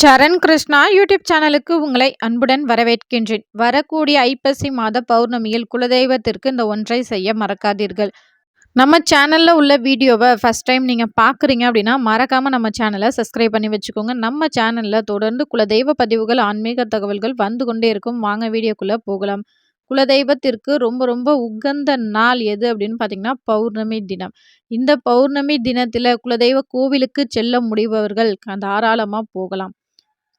சரண் Krishna YouTube சேனலுக்கு உங்களை அன்புடன் வரவேற்கின்றேன். வரக்கூடிய ஐப்பசி மாத பௌர்ணமியில் குலதெய்வத்திற்கு இந்த ஒன்றை செய்ய மறக்காதீர்கள். நம்ம சேனலில் உள்ள வீடியோவை ஃபஸ்ட் டைம் நீங்கள் பார்க்குறீங்க அப்படின்னா மறக்காமல் நம்ம சேனலை சப்ஸ்கிரைப் பண்ணி வச்சுக்கோங்க. நம்ம சேனலில் தொடர்ந்து குலதெய்வ பதிவுகள் ஆன்மீக தகவல்கள் வந்து கொண்டே இருக்கும். வாங்க வீடியோக்குள்ளே போகலாம். குலதெய்வத்திற்கு ரொம்ப ரொம்ப உகந்த நாள் எது அப்படின்னு பார்த்தீங்கன்னா பௌர்ணமி தினம். இந்த பௌர்ணமி தினத்தில் குலதெய்வ கோவிலுக்கு செல்ல முடிபவர்கள் தாராளமாக போகலாம்.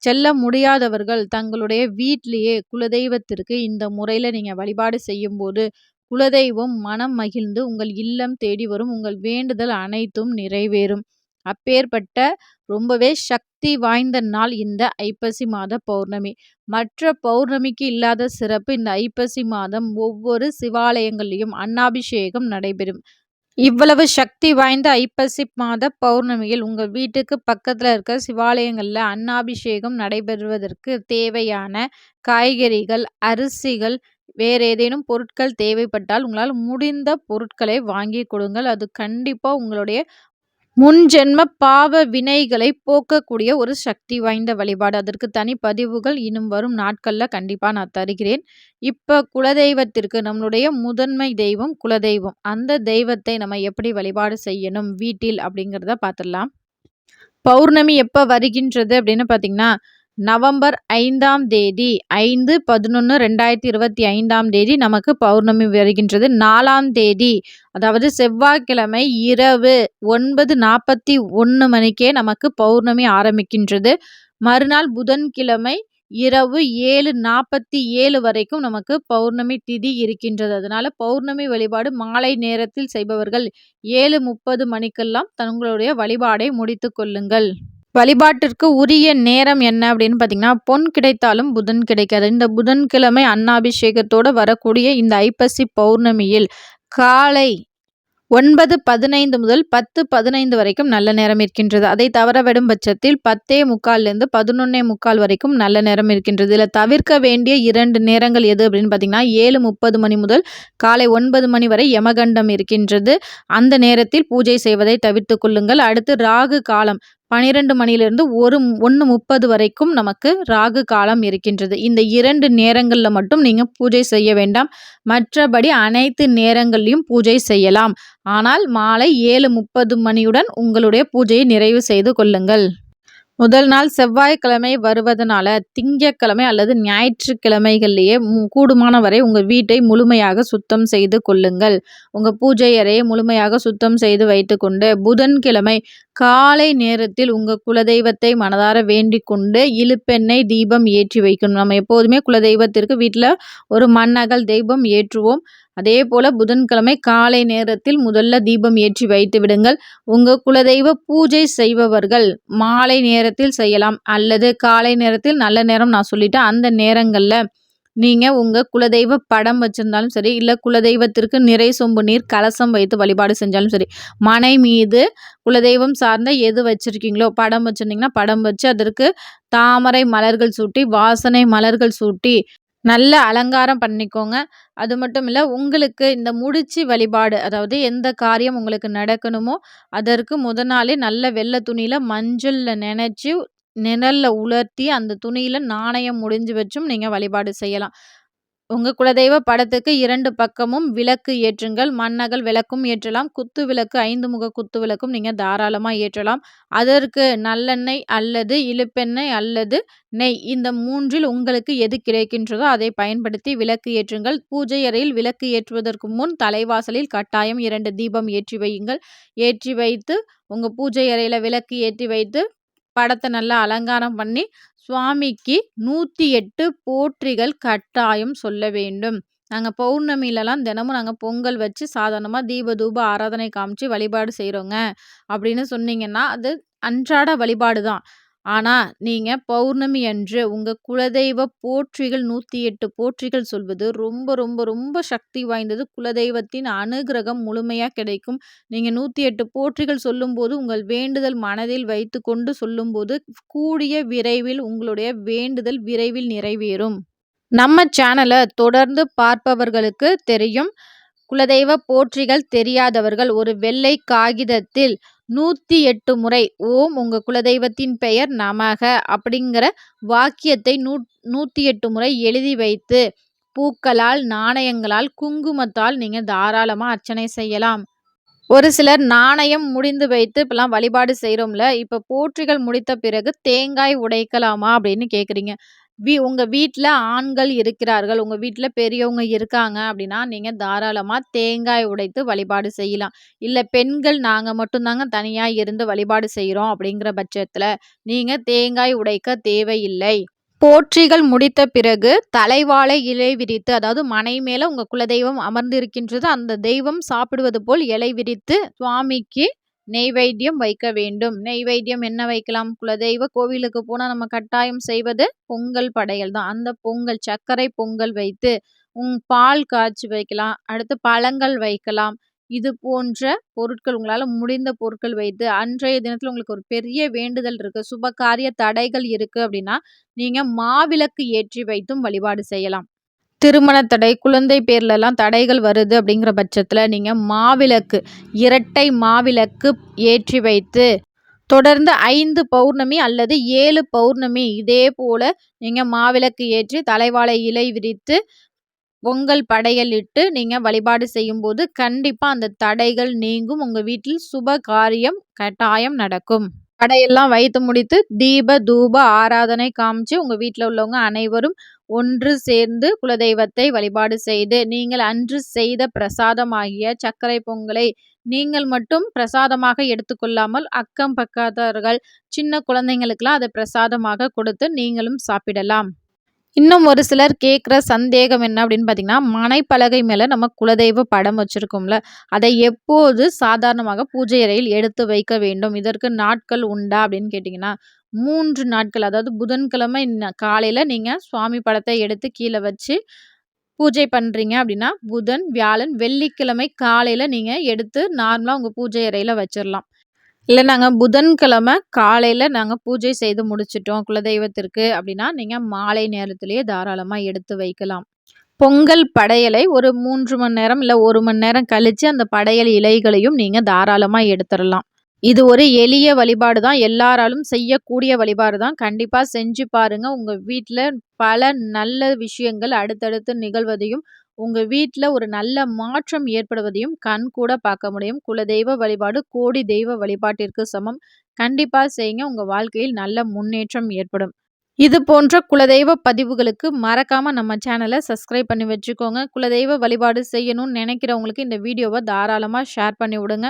செல்ல முடியாதவர்கள் தங்களுடைய வீட்டிலேயே குலதெய்வத்திற்கு இந்த முறையில் நீங்கள் வழிபாடு செய்யும்போது குலதெய்வம் மனம் மகிழ்ந்து உங்கள் இல்லம் தேடி வரும் உங்கள் வேண்டுதல் அனைத்தும் நிறைவேறும். அப்பேற்பட்ட ரொம்பவே சக்தி வாய்ந்த நாள் இந்த ஐப்பசி மாத பௌர்ணமி. மற்ற பௌர்ணமிக்கு இல்லாத சிறப்பு இந்த ஐப்பசி மாதம் ஒவ்வொரு சிவாலயங்களிலும் அன்னாபிஷேகம் நடைபெறும். இவ்வளவு சக்தி வாய்ந்த ஐப்பசி மாத பௌர்ணமியில் உங்கள் வீட்டுக்கு பக்கத்தில் இருக்க சிவாலயங்களில் அன்னாபிஷேகம் நடைபெறுவதற்கு தேவையான காய்கறிகள் அரிசிகள் வேறு ஏதேனும் பொருட்கள் தேவைப்பட்டால் உங்களால் முடிந்த பொருட்களை வாங்கி கொடுங்கள். அது கண்டிப்பாக உங்களுடைய முன்ஜென்ம பாவ வினைகளை போக்கக்கூடிய ஒரு சக்தி வாய்ந்த வழிபாடு. அதற்கு தனி பதிவுகள் இன்னும் வரும் நாட்களில் கண்டிப்பாக நான் தருகிறேன். இப்போ குலதெய்வத்திற்கு நம்மளுடைய முதன்மை தெய்வம் குலதெய்வம். அந்த தெய்வத்தை நம்ம எப்படி வழிபாடு செய்யணும்? வீட்டில் அப்படிங்கிறத பார்த்துடலாம். பௌர்ணமி எப்போ வருகின்றது அப்படின்னு பார்த்தீங்கன்னா நவம்பர் ஐந்தாம் தேதி ஐந்து பதினொன்று ரெண்டாயிரத்தி இருபத்தி ஐந்தாம் தேதி நமக்கு பௌர்ணமி வருகின்றது. நாலாம் தேதி அதாவது செவ்வாய்க்கிழமை இரவு ஒன்பது நாற்பத்தி ஒன்று மணிக்கே நமக்கு பௌர்ணமி ஆரம்பிக்கின்றது. மறுநாள் புதன்கிழமை இரவு ஏழு நாற்பத்தி ஏழு வரைக்கும் நமக்கு பௌர்ணமி திதி இருக்கின்றது. அதனால் பௌர்ணமி வழிபாடு மாலை நேரத்தில் செய்பவர்கள் ஏழு முப்பது மணிக்கெல்லாம் தங்களுடைய வழிபாடை முடித்து கொள்ளுங்கள். வழிபாட்டிற்கு உரிய நேரம் என்ன அப்படின்னு பார்த்தீங்கன்னா பொன் கிடைத்தாலும் புதன் கிடைக்காது. இந்த புதன்கிழமை அன்னாபிஷேகத்தோடு வரக்கூடிய இந்த ஐப்பசி பௌர்ணமியில் காலை ஒன்பது பதினைந்து முதல் பத்து பதினைந்து வரைக்கும் நல்ல நேரம் இருக்கின்றது. அதை தவறவிடும் பட்சத்தில் பத்தே முக்கால்லேருந்து பதினொன்னே முக்கால் வரைக்கும் நல்ல நேரம் இருக்கின்றது. இதில் தவிர்க்க வேண்டிய இரண்டு நேரங்கள் எது அப்படின்னு பார்த்தீங்கன்னா ஏழு முப்பது மணி முதல் காலை ஒன்பது மணி வரை யமகண்டம் இருக்கின்றது. அந்த நேரத்தில் பூஜை செய்வதை தவிர்த்து கொள்ளுங்கள். அடுத்து ராகு காலம். பனிரெண்டு மணியிலிருந்து ஒரு ஒன்று முப்பது வரைக்கும் நமக்கு ராகு காலம் இருக்கின்றது. இந்த இரண்டு நேரங்களில் மட்டும் நீங்கள் பூஜை செய்ய வேண்டாம். மற்றபடி அனைத்து நேரங்கள்லையும் பூஜை செய்யலாம். ஆனால் மாலை ஏழு முப்பது மணியுடன் உங்களுடைய பூஜையை நிறைவு செய்து கொள்ளுங்கள். முதல் நாள் செவ்வாய்க்கிழமை வருவதனால திங்கக்கிழமை அல்லது ஞாயிற்றுக்கிழமைகள்லேயே கூடுமான வரை உங்கள் வீட்டை முழுமையாக சுத்தம் செய்து கொள்ளுங்கள். உங்கள் பூஜை அறையை முழுமையாக சுத்தம் செய்து வைத்துக்கொண்டு புதன்கிழமை காலை நேரத்தில் உங்கள் குலதெய்வத்தை மனதார வேண்டிக் கொண்டு இழுப்பெண்ணெய் தீபம் ஏற்றி வைக்கணும். நம்ம எப்போதுமே குலதெய்வத்திற்கு வீட்டில் ஒரு மண்ணகல் தெய்வம் ஏற்றுவோம். அதே போல் புதன்கிழமை காலை நேரத்தில் முதல்ல தீபம் ஏற்றி வைத்து விடுங்கள். உங்கள் குலதெய்வ பூஜை செய்பவர்கள் மாலை நேரத்தில் செய்யலாம். அல்லது காலை நேரத்தில் நல்ல நேரம் நான் சொல்லிட்டேன். அந்த நேரங்களில் நீங்கள் உங்கள் குலதெய்வ படம் வச்சுருந்தாலும் சரி இல்லை குலதெய்வத்திற்கு நிறை சொம்பு நீர் கலசம் வைத்து வழிபாடு செஞ்சாலும் சரி மனை மீது குலதெய்வம் சார்ந்த எது வச்சுருக்கீங்களோ படம் வச்சுருந்தீங்கன்னா படம் வச்சு அதற்கு தாமரை மலர்கள் சூட்டி வாசனை மலர்கள் சூட்டி நல்ல அலங்காரம் பண்ணிக்கோங்க. அது மட்டும் இல்லை உங்களுக்கு இந்த முடிச்சு வழிபாடு அதாவது எந்த காரியம் உங்களுக்கு நடக்கணுமோ அதற்கு முத நாளே நல்ல வெள்ளை துணியில் மஞ்சளில் நினச்சி நிழலில் உலர்த்தி அந்த துணியில் நாணயம் முடிஞ்சு வச்சும் நீங்கள் வழிபாடு செய்யலாம். உங்கள் குலதெய்வ படத்துக்கு இரண்டு பக்கமும் விளக்கு ஏற்றுங்கள். மண்ணகல் விளக்கும் ஏற்றலாம். குத்து விளக்கு ஐந்து முக குத்து விளக்கும் நீங்கள் தாராளமாக ஏற்றலாம். அதற்கு நல்லெண்ணெய் அல்லது இழுப்பெண்ணெய் அல்லது நெய் இந்த மூன்றில் உங்களுக்கு எது கிடைக்கின்றதோ அதை பயன்படுத்தி விளக்கு ஏற்றுங்கள். பூஜை அறையில் விளக்கு ஏற்றுவதற்கு முன் தலைவாசலில் கட்டாயம் இரண்டு தீபம் ஏற்றி வையுங்கள். ஏற்றி வைத்து உங்கள் பூஜை அறையில் விளக்கு ஏற்றி வைத்து படத்தை நல்லா அலங்காரம் பண்ணி சுவாமிக்கு நூற்றி எட்டு போற்றிகள் கட்டாயம் சொல்ல வேண்டும். நாங்கள் பௌர்ணமியிலலாம் தினமும் நாங்கள் பொங்கல் வச்சு சாதாரணமாக தீப தூப ஆராதனை காமிச்சு வழிபாடு செய்கிறோங்க அப்படின்னு சொன்னீங்கன்னா அது அன்றாட வழிபாடு தான் ஆனால் நீங்கள் பௌர்ணமி அன்று உங்கள் குலதெய்வ போற்றிகள் நூற்றி எட்டு போற்றிகள் சொல்வது ரொம்ப ரொம்ப ரொம்ப சக்தி வாய்ந்தது. குலதெய்வத்தின் அனுகிரகம் முழுமையாக கிடைக்கும். நீங்கள் நூற்றி எட்டு போற்றிகள் சொல்லும்போது உங்கள் வேண்டுதல் மனதில் வைத்து கொண்டு சொல்லும்போது கூடிய விரைவில் உங்களுடைய வேண்டுதல் விரைவில் நிறைவேறும். நம்ம சேனலை தொடர்ந்து பார்ப்பவர்களுக்கு தெரியும். குலதெய்வ போற்றிகள் தெரியாதவர்கள் ஒரு வெள்ளை காகிதத்தில் நூற்றி எட்டு முறை ஓம் உங்கள் குலதெய்வத்தின் பெயர் நமக அப்படிங்கிற வாக்கியத்தை நூ நூற்றி எட்டு முறை எழுதி வைத்து பூக்களால் நாணயங்களால் குங்குமத்தால் நீங்கள் தாராளமாக அர்ச்சனை செய்யலாம். ஒரு சிலர் நாணயம் முடிந்து வைத்து இப்போலாம் வழிபாடு செய்கிறோம்ல இப்போ போற்றிகள் முடித்த பிறகு தேங்காய் உடைக்கலாமா அப்படின்னு கேட்குறீங்க வீ உங்கள் வீட்டில் ஆண்கள் இருக்கிறார்கள். உங்கள் வீட்டில் பெரியவங்க இருக்காங்க அப்படின்னா நீங்கள் தாராளமாக தேங்காய் உடைத்து வழிபாடு செய்யலாம். இல்லை பெண்கள் நாங்கள் மட்டும்தாங்க தனியாக இருந்து வழிபாடு செய்கிறோம் அப்படிங்கிற பட்சத்தில் நீங்கள் தேங்காய் உடைக்க தேவையில்லை. போற்றிகள் முடித்த பிறகு தலைவாழை இலை விரித்து அதாவது மனை மேலே உங்கள் குலதெய்வம் அமர்ந்திருக்கின்றது அந்த தெய்வம் சாப்பிடுவது போல் இலை விரித்து சுவாமிக்கு நெய்வேத்தியம் வைக்க வேண்டும். நெய்வேத்தியம் என்ன வைக்கலாம்? குலதெய்வ கோவிலுக்கு போனால் நம்ம கட்டாயம் செய்வது பொங்கல் படையல் தான். அந்த பொங்கல் சர்க்கரை பொங்கல் வைத்து உங் பால் காய்ச்சி வைக்கலாம். அடுத்து பழங்கள் வைக்கலாம். இது போன்ற பொருட்கள் உங்களால் முடிந்த பொருட்கள் வைத்து அன்றைய தினத்தில் உங்களுக்கு ஒரு பெரிய வேண்டுதல் இருக்குது சுப காரிய தடைகள் இருக்குது அப்படின்னா நீங்கள் மாவிளக்கு ஏற்றி வைத்தும் வழிபாடு செய்யலாம். திருமண தடை குழந்தை பேர்லலாம் தடைகள் வருது அப்படிங்கிற பட்சத்தில் நீங்கள் மாவிளக்கு இரட்டை மாவிளக்கு ஏற்றி வைத்து தொடர்ந்து ஐந்து பௌர்ணமி அல்லது ஏழு பௌர்ணமி இதே போல் நீங்கள் மாவிளக்கு ஏற்றி தலைவாழை இலை விரித்து பொங்கல் படையலிட்டு நீங்கள் வழிபாடு செய்யும்போது கண்டிப்பாக அந்த தடைகள் நீங்கும். உங்கள் வீட்டில் சுப காரியம் கட்டாயம் நடக்கும். படையெல்லாம் வைத்து முடித்து தீப தூப ஆராதனை காமிச்சு உங்கள் வீட்டில் உள்ளவங்க அனைவரும் ஒன்று சேர்ந்து குலதெய்வத்தை வழிபாடு செய்து நீங்கள் அன்று செய்த பிரசாதமாகிய சர்க்கரை பொங்கலை நீங்கள் மட்டும் பிரசாதமாக எடுத்துக்கொள்ளாமல் அக்கம் பக்கத்தவர்கள் சின்ன குழந்தைங்களுக்கெல்லாம் அதை பிரசாதமாக கொடுத்து நீங்களும் சாப்பிடலாம். இன்னும் ஒரு சிலர் கேட்குற சந்தேகம் என்ன அப்படின்னு பார்த்தீங்கன்னா மனைப்பலகை மேலே நம்ம குலதெய்வ படம் வச்சுருக்கோம்ல அதை எப்போது சாதாரணமாக பூஜை அறையில் எடுத்து வைக்க வேண்டும் இதற்கு நாட்கள் உண்டா அப்படின்னு கேட்டிங்கன்னா மூன்று நாட்கள். அதாவது புதன்கிழமை காலையில் நீங்கள் சுவாமி படத்தை எடுத்து கீழே வச்சு பூஜை பண்ணுறீங்க அப்படின்னா புதன் வியாழன் வெள்ளிக்கிழமை காலையில் நீங்கள் எடுத்து நார்மலாக உங்கள் பூஜை அறையில் வச்சிடலாம் இல்லை நாங்கள் புதன்கிழமை காலையில் நாங்கள் பூஜை செய்து முடிச்சிட்டோம் குலதெய்வத்திற்கு அப்படின்னா நீங்கள் மாலை நேரத்திலேயே தாராளமாக எடுத்து வைக்கலாம். பொங்கல் படையலை ஒரு மூன்று மணி நேரம் இல்லை ஒரு மணி நேரம் கழித்து அந்த படையல் இலைகளையும் நீங்கள் தாராளமாக எடுத்துடலாம் இது ஒரு எளிய வழிபாடு தான் எல்லாராலும் செய்யக்கூடிய வழிபாடு தான் கண்டிப்பாக செஞ்சு பாருங்கள் உங்கள் வீட்டில் பல நல்ல விஷயங்கள் அடுத்தடுத்து நிகழ்வதையும் உங்கள் வீட்டில் ஒரு நல்ல மாற்றம் ஏற்படுவதையும் கண் கூட பார்க்க முடியும். குலதெய்வ வழிபாடு கோடி தெய்வ வழிபாட்டிற்கு சமம். கண்டிப்பாக செய்யுங்க. உங்கள் வாழ்க்கையில் நல்ல முன்னேற்றம் ஏற்படும். இது போன்ற குலதெய்வ பதிவுகளுக்கு மறக்காமல் நம்ம சேனலை சப்ஸ்கிரைப் பண்ணி வச்சுக்கோங்க. குலதெய்வ வழிபாடு செய்யணும்னு நினைக்கிறவங்களுக்கு இந்த வீடியோவை தாராளமாக ஷேர் பண்ணி விடுங்க.